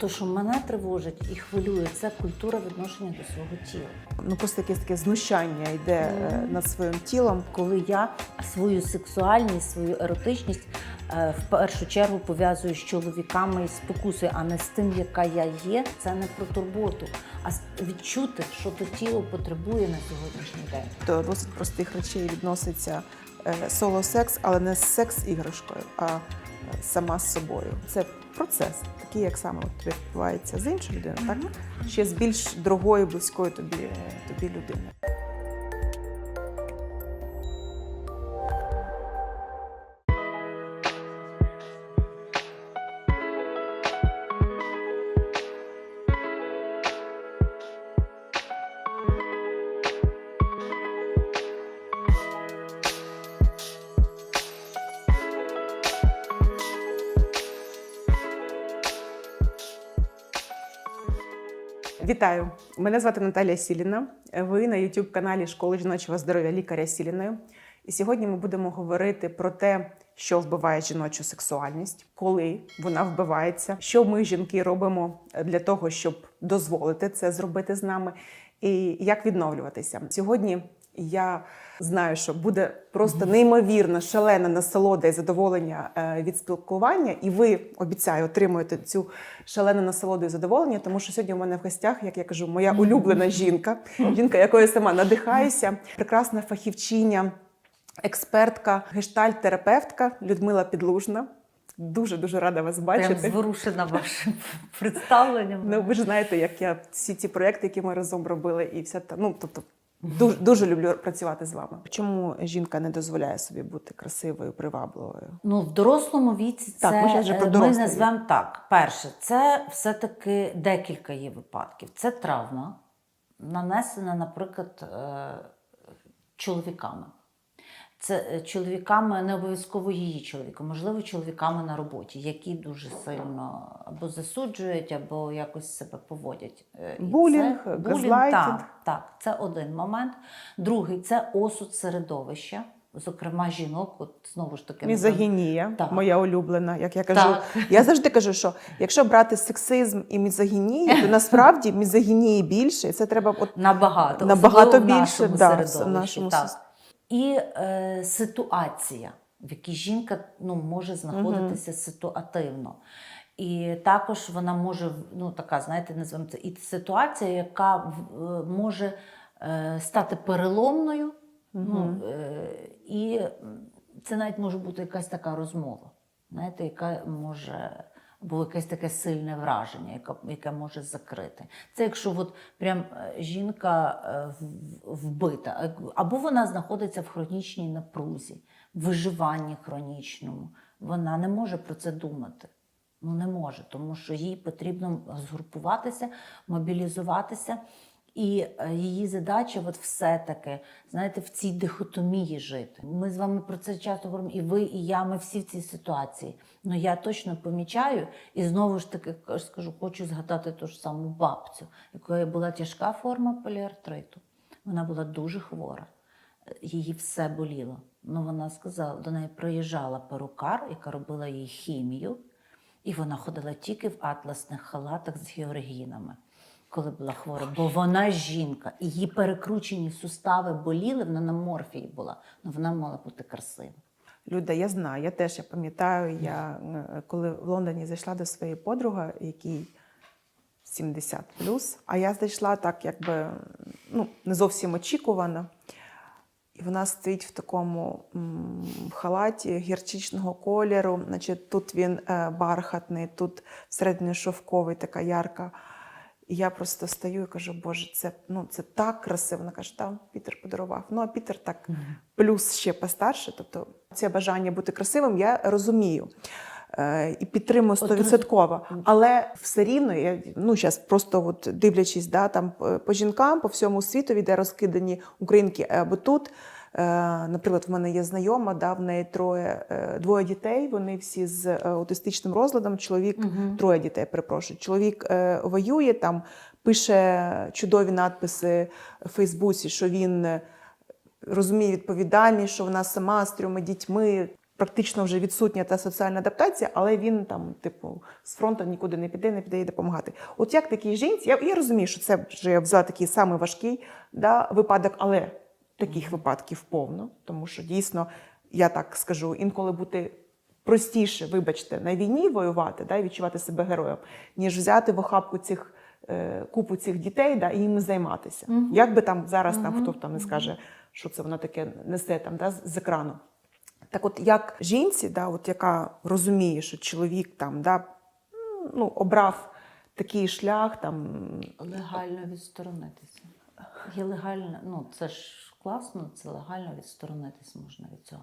то, що мене тривожить і хвилює, це культура відношення до свого тіла. Ну просто якесь таке знущання йде е, над своїм тілом. Коли я свою сексуальність, свою еротичність е, в першу чергу пов'язую з чоловіками і спокусою, а не з тим, яка я є, це не про турботу, а відчути, що то тіло потребує на сьогоднішній день. До досить простих речей відноситься е, соло-секс, але не з секс-іграшкою, а сама з собою. Це процес, такий, як саме от відбувається з іншою людиною, так ще з більш другою, близькою тобі, тобі людиною. Вітаю! Мене звати Наталія Сіліна. Ви на youtube каналі Школи жіночого здоров'я лікаря Сіліною. І сьогодні ми будемо говорити про те, що вбиває жіночу сексуальність, коли вона вбивається, що ми, жінки, робимо для того, щоб дозволити це зробити з нами, і як відновлюватися. Сьогодні я знаю, що буде просто неймовірно шалена насолода і задоволення е, від спілкування, і ви обіцяю отримуєте цю шалену насолоду і задоволення, тому що сьогодні у мене в гостях, як я кажу, моя улюблена жінка, жінка, якою сама надихаюся, прекрасна фахівчиня, експертка, гештальт-терапевтка Людмила Підлужна. Дуже дуже рада вас Прям бачити. зворушена вашим представленням. Ну, ви ж знаєте, як я всі ці проекти, які ми разом робили, і вся та ну тобто. Дуже, дуже люблю працювати з вами. Чому жінка не дозволяє собі бути красивою, привабливою? Ну, в дорослому віці це Так, ми вже про е, ми дорослий назвемо так. Перше, це все-таки декілька є випадків. Це травма, нанесена, наприклад, е, чоловіками. Це е, чоловіками, не обов'язково її чоловіком, можливо, чоловіками на роботі, які дуже сильно або засуджують, або якось себе поводять. Е, Булінг, це- газлайтинг. Так, так, це один момент. Другий це осуд середовища, зокрема жінок, от знову ж таки Мізогінія, Так. моя улюблена. Як я кажу, Так. я завжди кажу, що якщо брати сексизм і мізогінію, то насправді мізогінії більше, і це треба от Набагато, Набагато особливо в більше, нашому да, в нашому так. І е, ситуація, в якій жінка ну, може знаходитися ситуативно. І також вона може, ну така, знаєте, називаємо це і ситуація, яка е, може е, стати переломною. Ну, е, і це навіть може бути якась така розмова, знаєте, яка може. Або якесь таке сильне враження, яке, яке може закрити. Це якщо от прям е, жінка е, вбита, е, або вона знаходиться в хронічній напрузі, виживанні хронічному. Вона не може про це думати. Ну не може, тому що їй потрібно згрупуватися, мобілізуватися. І е, її задача, от все-таки, знаєте, в цій дихотомії жити. Ми з вами про це часто говоримо, і ви, і я, ми всі в цій ситуації. Ну я точно помічаю, і знову ж таки скажу, хочу згадати ту ж саму бабцю, якої була тяжка форма поліартриту. Вона була дуже хвора, її все боліло. Ну вона сказала, до неї приїжджала перукар, яка робила їй хімію, і вона ходила тільки в атласних халатах з георгінами коли була хвора, бо вона жінка, і її перекручені сустави боліли, вона на морфії була, але вона мала бути красива. Люда, я знаю, я теж я пам'ятаю, я е, коли в Лондоні зайшла до своєї подруги, якій 70 плюс, а я зайшла так, якби ну, не зовсім очікувано. І вона стоїть в такому м, халаті гірчичного кольору. Значить, тут він е, бархатний, тут всередині шовковий, така ярка. І я просто стою і кажу, Боже, це, ну, це так красиво. Вона каже, там Пітер подарував. Ну, а Пітер так плюс ще постарше. Тобто це бажання бути красивим, я розумію. Е, І підтримую стовідсотково. Але все рівно, я ну зараз просто от дивлячись, да, там е, по жінкам по всьому світу, де розкидані українки або тут. Е, Наприклад, в мене є знайома, да, в неї троє е, двоє дітей. Вони всі з е, аутистичним розладом. Чоловік троє дітей, перепрошую. Чоловік воює там, пише чудові надписи в Фейсбуці, що він розуміє відповідальність, що вона сама з трьома дітьми практично вже відсутня та соціальна адаптація, але він там, типу, з фронту нікуди не піде, не піде їй допомагати. От як такій жінці, я, я розумію, що це вже я взяла такий самий важкий да, випадок, але таких випадків повно, тому що дійсно, я так скажу, інколи бути простіше, вибачте, на війні воювати, да, і відчувати себе героєм, ніж взяти в охапку цих е, купу цих дітей да, і їм займатися. Мгм. Як би там зараз там хто там не скаже, що це воно таке несе там да, з екрану. Так от як жінці, да, от яка розуміє, що чоловік там да, ну, обрав такий шлях, там, Легально відсторонитися. Є легально, ну це ж класно, це легально відсторонитись можна від цього.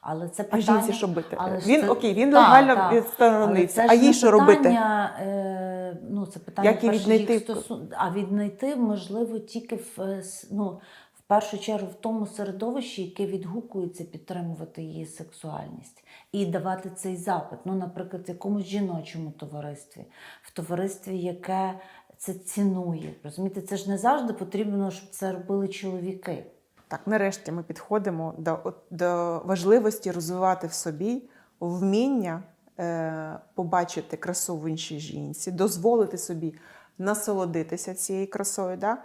Але це а жінці що робити? але Він це- окей, він Так, легально так. відсторонився, Але а це ж їй що робити? е, ну, це питання Як перше, віднайти? їх стосун... А віднайти можливо тільки в, е, ну, в першу чергу в тому середовищі, яке відгукується підтримувати її сексуальність і давати цей запит. Ну, наприклад, в якомусь жіночому товаристві, в товаристві, яке це цінує. Розумієте, це ж не завжди потрібно, щоб це робили чоловіки. Так, нарешті ми підходимо до, до важливості розвивати в собі вміння е, побачити красу в іншій жінці, дозволити собі насолодитися цією красою, да?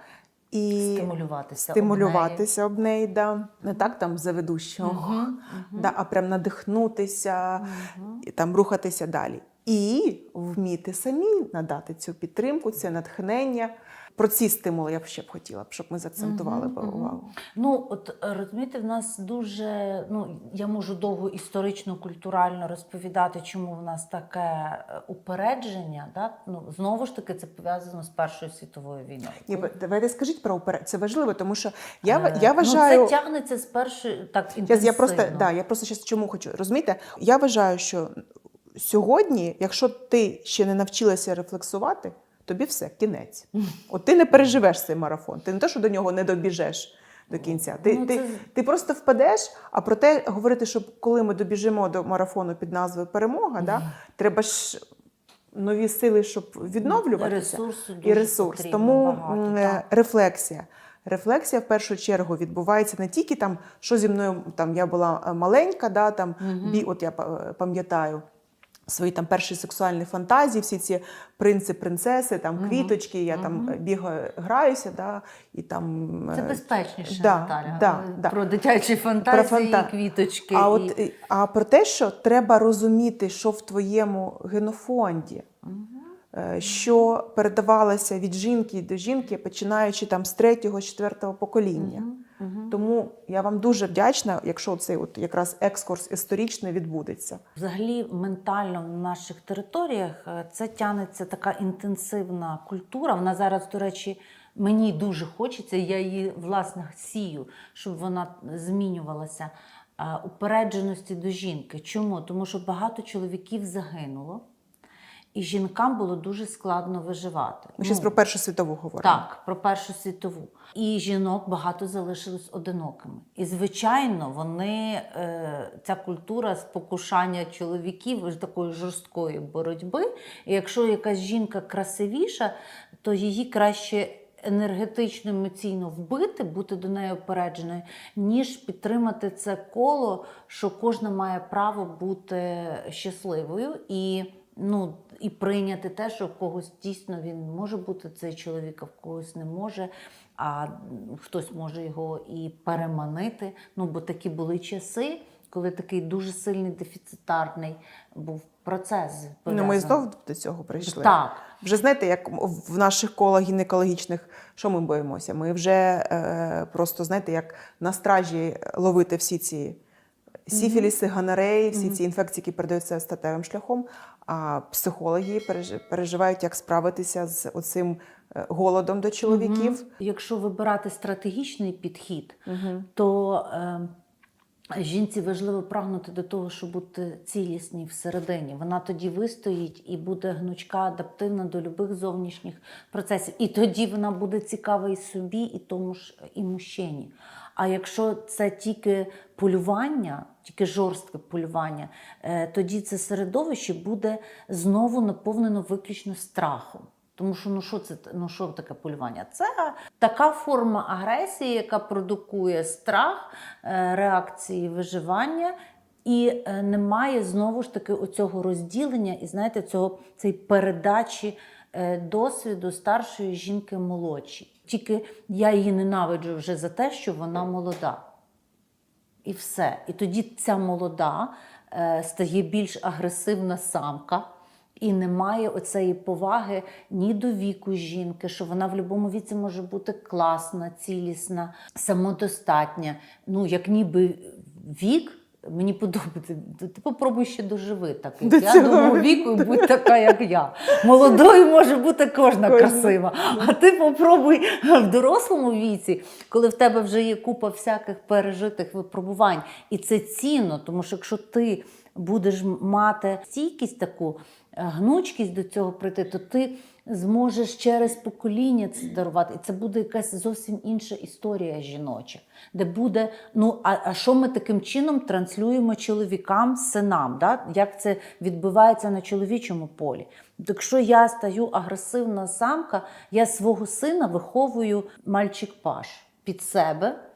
і Стимулюватися. об стимулюватися об неї, да? не так там заведущого, неї. Мгм, мгм. да, а прям надихнутися, Мгм. і там рухатися далі. І вміти самі надати цю підтримку, це натхнення. Про ці стимули я б ще б хотіла, щоб ми заакцентували мгм. увагу. Ну, от е, розумієте, в нас дуже, ну я можу довго історично, культурально розповідати, чому в нас таке е, упередження. Да? Ну, знову ж таки, це пов'язано з Першою світовою війною. Ні, давайте скажіть про уперед. Це важливо, тому що я, Е, я вважаю. Ну, це тягнеться з першої так інтенсивно. я просто да, я просто щас чому хочу. Розумієте, я вважаю, що сьогодні, якщо ти ще не навчилася рефлексувати, тобі все, кінець. От ти не переживеш цей марафон. Ти не те, що до нього не добіжеш до кінця. Ти, Ну, ти, це- ти просто впадеш, а проте говорити, що коли ми добіжимо до марафону під назвою Перемога, да, треба ж нові сили, щоб відновлюватися Ресурсу і ресурс. потрібно Тому багато, е, рефлексія. Рефлексія в першу чергу відбувається не тільки там, що зі мною там я була е, маленька, да, там Мгм. бі, от я пам'ятаю. Свої там перші сексуальні фантазії, всі ці принци, принцеси, там Мгм. квіточки, я там е, бігаю, граюся, да, і там Це е, безпечніше, да, Наталя. да, Е, да. Про дитячі фантазії, фанта- квіточки. А і... от а про те, що треба розуміти, що в твоєму генофонді, е, що передавалося від жінки до жінки, починаючи там з третього, четвертого покоління. Мгм. Тому я вам дуже вдячна, якщо цей от якраз екскурс історичний відбудеться. Взагалі, ментально в наших територіях е, це тянеться така інтенсивна культура. Вона зараз, до речі, мені дуже хочеться, я її власне сію, щоб вона змінювалася. е, Упередженості до жінки. Чому? Тому що багато чоловіків загинуло, і жінкам було дуже складно виживати. Ми зараз Ну, про Першу світову говоримо. так, про Першу світову. І жінок багато залишилось одинокими. І, звичайно, вони, е, ця культура спокушання чоловіків такої жорсткої боротьби. І якщо якась жінка красивіша, то її краще енергетично, емоційно вбити, бути до неї опередженою, ніж підтримати це коло, що кожна має право бути щасливою і, ну, і прийняти те, що в когось дійсно він може бути цей чоловік, а в когось не може. А хтось може його і переманити. Ну, бо такі були часи, коли такий дуже сильний дефіцитарний був процес. Ну, ми пов'язаний. знов до цього прийшли. Так. Вже знаєте, як в наших колах гінекологічних, що ми боїмося? Ми вже е, просто знаєте, як на стражі ловити всі ці сіфіліси, гонореї, всі ці інфекції, які передаються статевим шляхом. А психологи переж- переживають, як справитися з оцим е, голодом до чоловіків. Якщо вибирати стратегічний підхід, то е, жінці важливо прагнути до того, щоб бути цілісній всередині. Вона тоді вистоїть і буде гнучка, адаптивна до любих зовнішніх процесів. І тоді вона буде цікава і собі, і тому ж і мужчині. А якщо це тільки полювання, тільки жорстке полювання, е, тоді це середовище буде знову наповнено виключно страхом. Тому що ну що це ну що таке полювання? Це така форма агресії, яка продукує страх, е, реакції виживання І е, немає знову ж таки оцього розділення і знаєте, цього цієї передачі досвіду старшої жінки молодшій. Тільки я її ненавиджу вже за те, що вона молода. І все. І тоді ця молода е, стає більш агресивна самка. І немає оцеї поваги ні до віку жінки, що вона в будь-якому віці може бути класна, цілісна, самодостатня. Ну, як ніби вік. Мені подобається. Ти попробуй ще доживи так, До я цього мого віку і будь така, як я. Молодою може бути кожна Кожна. красива. А ти попробуй в дорослому віці, коли в тебе вже є купа всяких пережитих випробувань. І це цінно, тому що якщо ти будеш мати стійкість таку, е, гнучкість до цього прийти, то ти зможеш через покоління це дарувати. І це буде якась зовсім інша історія жіноча, де буде, ну а, а що ми таким чином транслюємо чоловікам, синам? Да? Як це відбувається на чоловічому полі? Якщо я стаю агресивна самка, я свого сина виховую мальчик-паш під себе.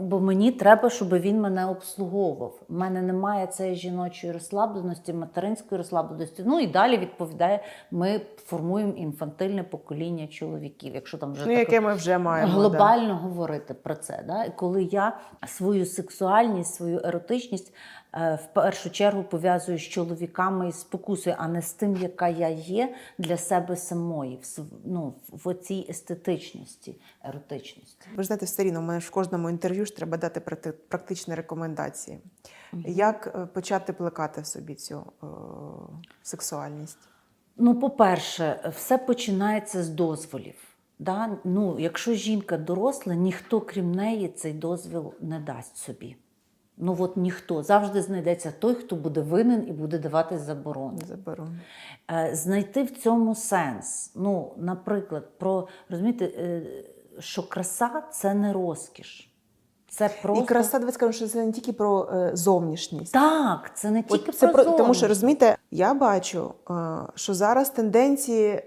Бо мені треба, щоб він мене обслуговував. У мене немає цієї жіночої розслабленості, материнської розслабленості. Ну і далі відповідає, ми формуємо інфантильне покоління чоловіків. Якщо там вже Ну, таке ми вже маємо. да. глобально говорити про це. Да? І коли я свою сексуальність, свою еротичність в першу чергу пов'язую з чоловіками і спокусою, а не з тим, яка я є для себе самої, в, ну, в оцій естетичності, еротичності. Ви ж знаєте, все рівно, у мене ж в кожному інтерв'ю ж треба дати практи- практичні рекомендації. Як е, почати плекати в собі цю е, сексуальність? Ну, по-перше, все починається з дозволів. Да? Ну, якщо жінка доросла, ніхто крім неї цей дозвіл не дасть собі. Ну от ніхто завжди знайдеться той, хто буде винен і буде давати заборони. Заберу. Е, Знайти в цьому сенс. Ну, наприклад, про розумієте, е, що краса це не розкіш. Це просто І краса, давайте скажемо, що це не тільки про е, зовнішність. так, це не тільки От це про, про, тому що розумієте, я бачу, що зараз тенденції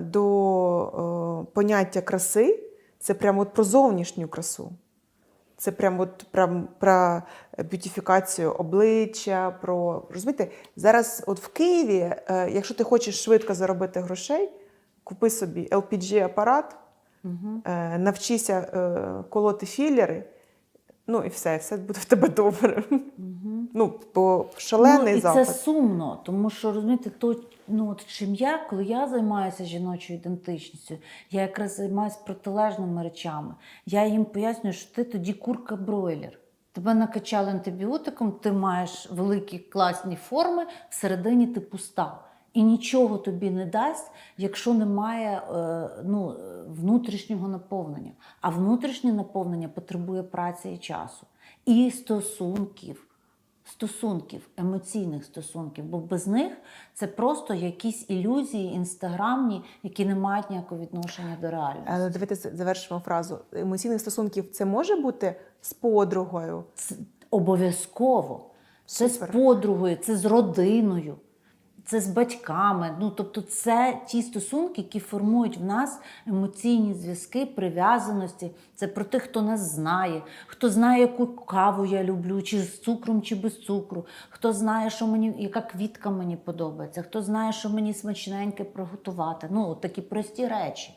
до поняття краси це прямо от про зовнішню красу. Це прям от прям про б'ютифікацію обличчя. Про розумієте, зараз, от в Києві, е, якщо ти хочеш швидко заробити грошей, купи собі LPG-апарат, Мгм. е, навчися е, колоти філери. Ну і все, все буде в тебе добре. Мгм. Ну, бо шалений ну, і запит. це сумно, тому що розумієте, то ну от чим я, коли я займаюся жіночою ідентичністю, я якраз займаюся протилежними речами. Я їм пояснюю, що ти тоді курка бройлер. Тебе накачали антибіотиком, ти маєш великі класні форми, всередині ти пуста. І нічого тобі не дасть, якщо немає е, ну, внутрішнього наповнення. А внутрішнє наповнення потребує праці і часу. І стосунків стосунків, емоційних стосунків, бо без них це просто якісь ілюзії інстаграмні, які не мають ніякого відношення до реальності. Але давайте завершимо фразу. Емоційних стосунків це може бути з подругою. Це обов'язково. Це з подругою, це з родиною, це з батьками. Ну, тобто, це ті стосунки, які формують в нас емоційні зв'язки, прив'язаності. Це про тих, хто нас знає, хто знає, яку каву я люблю, чи з цукром, чи без цукру, хто знає, що мені, яка квітка мені подобається, хто знає, що мені смачненьке приготувати. Ну, такі прості речі.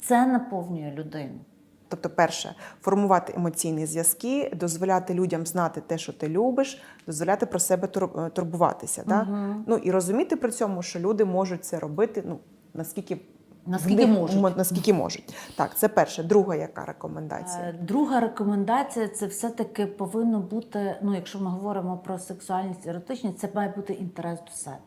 Це наповнює людину. Тобто, перше, формувати емоційні зв'язки, дозволяти людям знати те, що ти любиш, дозволяти про себе е, турбуватися. Да? Ну і розуміти при цьому, що люди можуть це робити, ну наскільки Наскільки можуть. наскільки можуть. Так, це перше. Друга яка рекомендація? Е, Друга рекомендація це все-таки повинно бути, ну, якщо ми говоримо про сексуальність еротичність, це має бути інтерес до себе.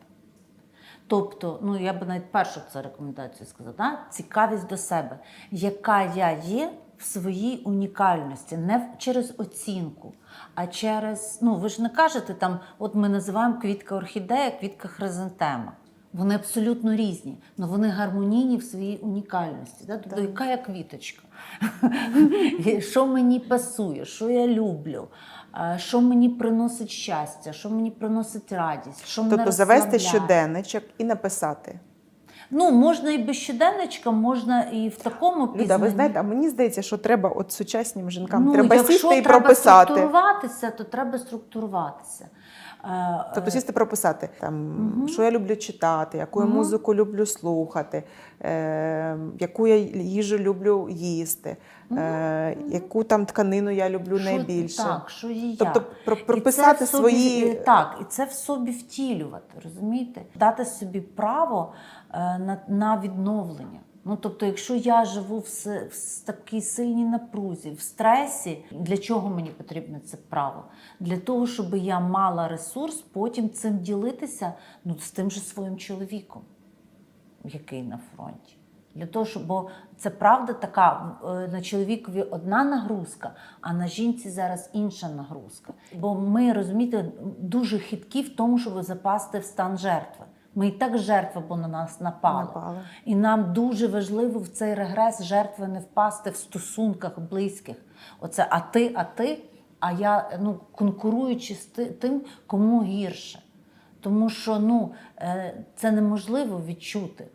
Тобто, ну я би навіть першу це рекомендацію сказала, да? цікавість до себе, яка я є в своїй унікальності, не через оцінку, а через, ну ви ж не кажете там, от ми називаємо квітка орхідея, квітка хризантема. Вони абсолютно різні, але вони гармонійні в своїй унікальності. Да? Тобто, яка я квіточка? що мені пасує, що я люблю, що мені приносить щастя, що мені приносить радість, що мене Тобто завести щоденничок і написати. Ну, можна і без щоденничка, можна і в такому Люда, ви знаєте, а мені здається, що треба от сучаснім жінкам ну, треба якщо сісти і треба прописати. структуруватися, то треба структуруватися. Е, Тобто сісти прописати, там, Мгм. що я люблю читати, яку я музику люблю слухати, е, яку я їжу люблю їсти, е, яку там тканину я люблю що- найбільше. Так, що і Тобто як. про- І прописати це собі, свої. так, і це в собі втілювати, розумієте? Дати собі право е, на, на відновлення. Ну, тобто, якщо я живу в, в такій сильній напрузі, в стресі, для чого мені потрібне це право? Для того, щоб я мала ресурс потім цим ділитися ну, з тим же своїм чоловіком, який на фронті. Для того, щоб, бо це правда така, е, на чоловікові одна нагрузка, а на жінці зараз інша нагрузка. Бо ми, розумієте, дуже хиткі в тому, щоб запасти в стан жертви. Ми і так жертва, бо на нас напали. Напали. І нам дуже важливо в цей регрес жертви не впасти в стосунках близьких. Оце а ти, а ти, а я ну, конкуруючи з тим, кому гірше. Тому що ну, е, це неможливо відчути.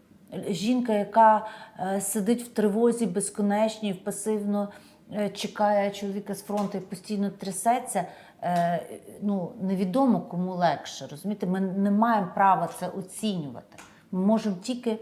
Жінка, яка е, сидить в тривозі безконечній, пасивно е, чекає чоловіка з фронту і постійно трясеться, ну, невідомо кому легше. Розумієте? Ми не маємо права це оцінювати. Ми можемо тільки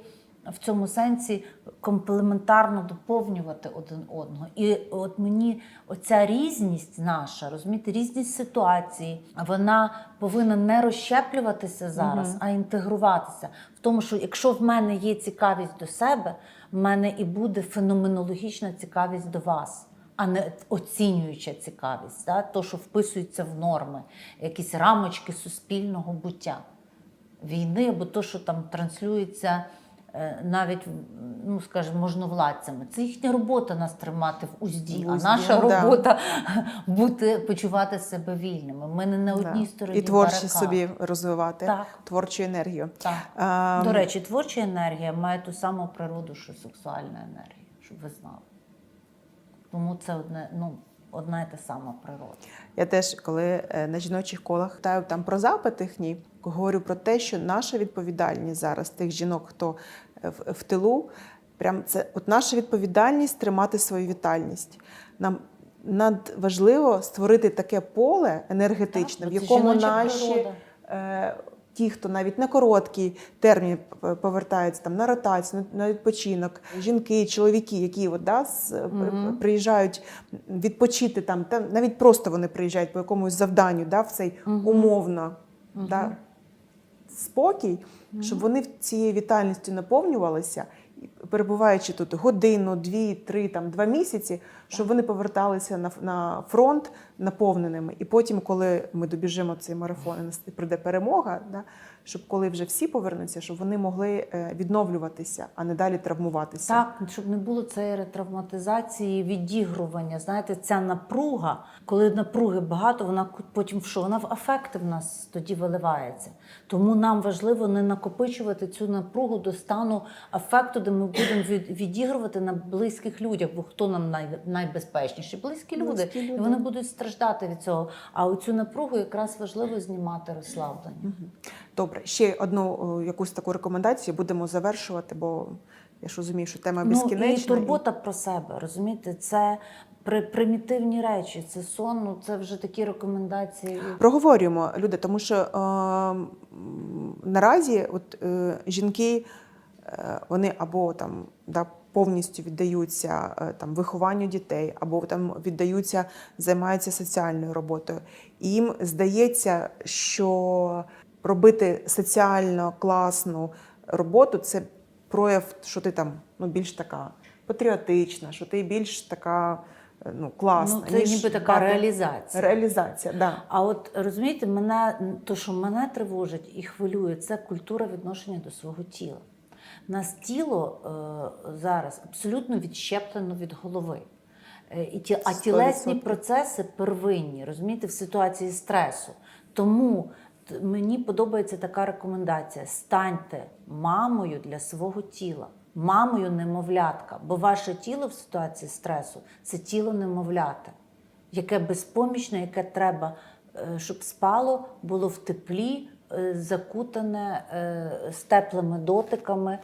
в цьому сенсі комплементарно доповнювати один одного. І от мені оця різність наша, розумієте, різність ситуації, вона повинна не розщеплюватися зараз, Мгм. а інтегруватися. В тому, що якщо в мене є цікавість до себе, в мене і буде феноменологічна цікавість до вас. А не оцінююча цікавість, да? то, що вписується в норми, якісь рамочки суспільного буття війни, або то, що там транслюється е, навіть, ну скажімо, можновладцями. Це їхня робота нас тримати в узді, В а наша ну, да. робота бути, почувати себе вільними. Ми не на одній Да. стороні. І творчість собі розвивати, Так. творчу енергію. Так. А, До речі, творча енергія має ту саму природу, що сексуальна енергія, щоб ви знали. Тому це одне, ну, одна і та сама природа. Я теж, коли е, на жіночих колах питаю там про запит їхній, говорю про те, що наша відповідальність зараз тих жінок, хто е, в, в тилу, прям це от наша відповідальність тримати свою вітальність. Нам надважливо створити таке поле енергетичне, Так, в якому наші природа. Е, ті, хто навіть на короткий термін повертається там на ротацію, на, відпочинок, жінки, чоловіки, які от, да, з, при- приїжджають відпочити там, та навіть просто вони приїжджають по якомусь завданню, да, в цей умовно да, спокій, щоб вони цією вітальністю наповнювалися, перебуваючи тут годину, дві, три, там, два місяці, щоб вони поверталися на, на фронт наповненими. І потім, коли ми добіжимо цей марафон і прийде перемога, да, щоб коли вже всі повернуться, щоб вони могли е, відновлюватися, а не далі травмуватися. Так, щоб не було цієї ретравматизації, відігрування. Знаєте, ця напруга, коли напруги багато, вона потім в що? Вона в афекти в нас тоді виливається. Тому нам важливо не накопичувати цю напругу до стану афекту, де ми будемо від- відігрувати на близьких людях. Бо хто нам най, найбезпечніші? Близькі люди. Близькі І вони будуть страждати від цього. А оцю напругу якраз важливо знімати розслаблення. Мгм. Добре, ще одну о, якусь таку рекомендацію будемо завершувати, бо я ж розумію, що тема безкінечна. Ну, і турбота про себе, розумієте, це при, примітивні речі, це сон, ну це вже такі рекомендації. Проговорюємо люди, тому що е, наразі от, е, жінки е, вони або там да, повністю віддаються е, там, вихованню дітей, або там віддаються, займаються соціальною роботою. І їм здається, що робити соціально класну роботу це прояв, що ти там ну, більш така патріотична, що ти більш така е, ну, класна. ну, це ніж ніби така дати- реалізація. Реалізація, да. А от розумієте, мене то, що мене тривожить і хвилює, це культура відношення до свого тіла. У нас тіло е, зараз абсолютно відщеплено від голови. Е, І ті, а тілесні процеси первинні, розумієте, в ситуації стресу. Тому мені подобається така рекомендація: станьте мамою для свого тіла, мамою немовлятка, бо ваше тіло в ситуації стресу це тіло немовляти яке безпомічне, яке треба, е, щоб спало, було в теплі, е, закутане е, з теплими дотиками,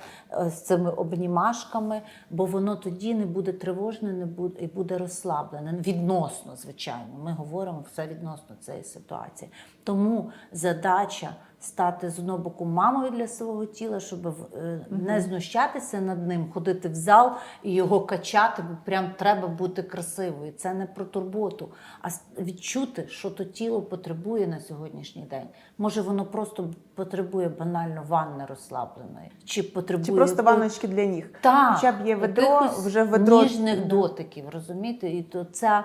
з цими обнімашками, бо воно тоді не буде тривожне, не буде і буде розслаблене. Відносно, звичайно. Ми говоримо все відносно цієї ситуації. Тому задача стати з одного боку мамою для свого тіла, щоб е, не знущатися над ним, ходити в зал і його качати, бо прям треба бути красивою. Це не про турботу, а відчути, що то тіло потребує на сьогоднішній день. Може, воно просто потребує банально ванни розслабленої, чи потребує Чи просто ванночки для ніг? так, Хоча б є ведро, вже ведро. ніжних дотиків, розумієте? І то ця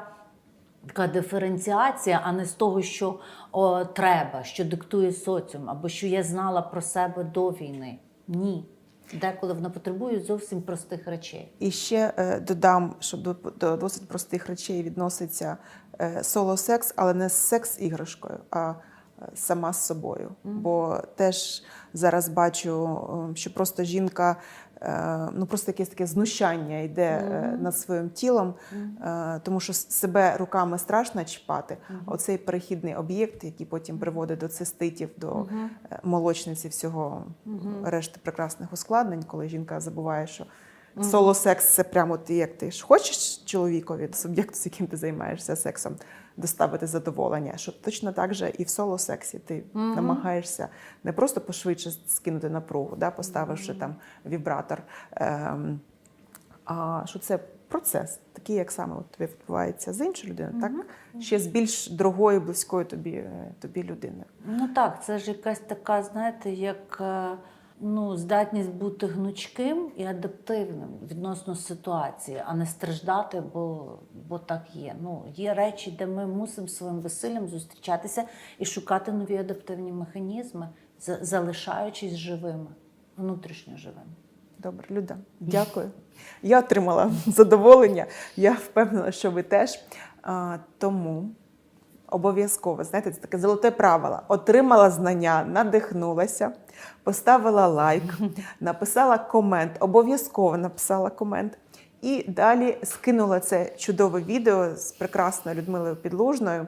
така диференціація, а не з того, що о, треба, що диктує соціум, або що я знала про себе до війни. Ні. Деколи вона потребує зовсім простих речей. І ще е, додам, що до, до досить простих речей відноситься е, соло-секс, але не з секс-іграшкою, а е, сама з собою. Бо теж зараз бачу, е, що просто жінка, ну просто якесь таке знущання йде е, над своїм тілом, е, тому що себе руками страшно чіпати. Оцей перехідний об'єкт, який потім приводить до циститів, до е, молочниці всього решти прекрасних ускладнень, коли жінка забуває, що соло-секс це прямо ти, як ти ж хочеш чоловікові, суб'єкту, з яким ти займаєшся сексом, доставити задоволення. Що точно так же і в соло-сексі ти намагаєшся не просто пошвидше скинути напругу, да, поставивши там вібратор. Ем, а що це процес, такий, як саме от відбувається з іншою людиною, так ще з більш дорогою, близькою тобі, е, тобі людиною. Ну так, це ж якась така, знаєте, як е, ну, здатність бути гнучким і адаптивним відносно ситуації, а не страждати, бо, бо так є. Ну, є речі, де ми мусимо своїм весиллям зустрічатися і шукати нові адаптивні механізми, залишаючись живими, внутрішньо живими. Добре, Люда, дякую. Я отримала задоволення. Я впевнена, що ви теж. А, тому обов'язково, знаєте, це таке золоте правило. Отримала знання, надихнулася, поставила лайк, написала комент, обов'язково написала комент. І далі скинула це чудове відео з прекрасною Людмилою Підлужною,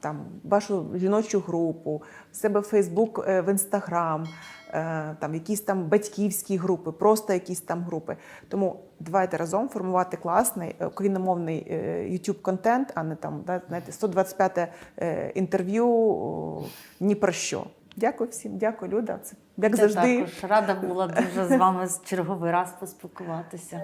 там вашу жіночу групу, в себе в Фейсбук, е, в Інстаграм, е, там якісь там батьківські групи, просто якісь там групи. Тому давайте разом формувати класний е, україномовний е, youtube контент, а не там да, знаєте, 125 е, інтерв'ю ні про що. Дякую всім, дякую, Люда. Це як Я завжди. також рада була дуже з вами з черговий раз поспілкуватися.